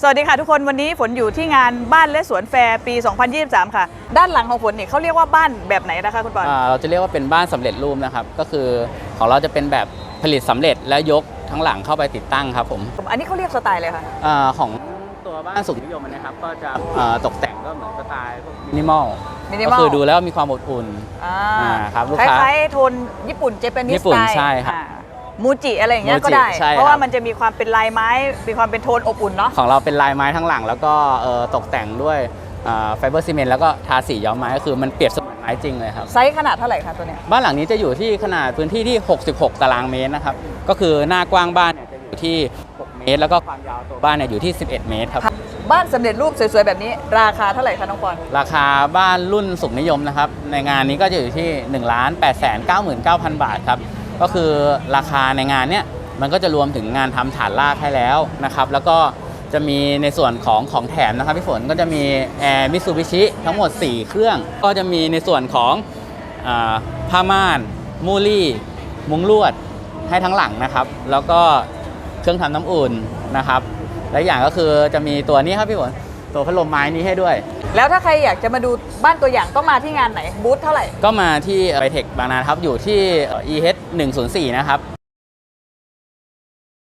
สวัสดีค่ะทุกคนวันนี้ฝนอยู่ที่งานบ้านและสวนแฟร์ปี 2023 ค่ะ ด้านหลังของฝนเนี่ยเขาเรียกว่าบ้านแบบไหนนะคะคุณปอนอ่าเราจะเรียกว่าเป็นบ้านสำเร็จรูปนะครับ ก็คือของเราจะเป็นแบบผลิตสำเร็จและยกทั้งหลังเข้าไปติดตั้งครับผมอันนี้เขาเรียกสไตล์เลยค่ะอาของตัวบ้านสุขนิยมอันนะครับ ก็จะอ่าตกแต่งก็เหมือนสไตล์มินิมอล minimal ก็คือดูแล้วมีความอบอุ่นอ่าอ่าครับลูกคค้าล้ายๆโทนญี่ปุ่นเจแปนิสญี่สปุ่ไตนล์ใช่ครับอ่า มูจิอะไรอย่างเงี้ยมูจิก็ได้ ใช่เพราะว่าครับ มันจะมีความเป็นลายไม้ มีความเป็นโทนอบอุ่นเนาะ ของเราเป็นลายไม้ทั้งหลัง แล้วก็เอ่อตกแต่งด้วยไฟเบอร์ซีเมนต์แล้วก็ทาสีย้อมไม้ก็คือมันเปรียบเสมือนไม้จริงเลยครับ ไซส์ขนาดเท่าไหร่คะตัวเนี้ย บ้านหลังนี้จะอยู่ที่ขนาดพื้นที่ที่ 66 ตารางเมตรนะครับ ก็คือหน้ากว้างบ้านเนี่ยจะอยู่ที่ 6 เมตร แล้วก็ความยาวตัวบ้านเนี่ยอยู่ที่ 11 เมตรครับ บ้านสำเร็จรูปสวยๆแบบนี้ ราคาเท่าไหร่คะน้องปอน ราคาบ้านรุ่นสุขนิยมนะครับ ในงานนี้ก็จะอยู่ที่ 1 8 9 9 9 0 0 บาทครับ ก็คือราคาในงานเนี้ยมันก็จะรวมถึงงานทำฐานรากให้แล้วนะครับแล้วก็จะมีในส่วนของของแถมนะครับพี่ฝนก็จะมีแอร์มิ u ูบิชิทั้งหมด 4 เครื่อง ก็จะมีในส่วนของอผ้าม่าน มูลี่ มุ้งลวดให้ทั้งหลังนะครับ แล้วก็เครื่องทำน้ำอุ่นนะครับ และอย่างก็คือจะมีตัวนี้ครับพี่ฝน ตัวพัดลมไม้นี้ให้ด้วย แล้วถ้าใครอยากจะมาดูบ้านตัวอย่างต้องมาที่งานไหนบูธเท่าไหร่ ก็มาที่ไบเทคบางนาครับอยู่ที่เอ่อ EH 104 นะครับ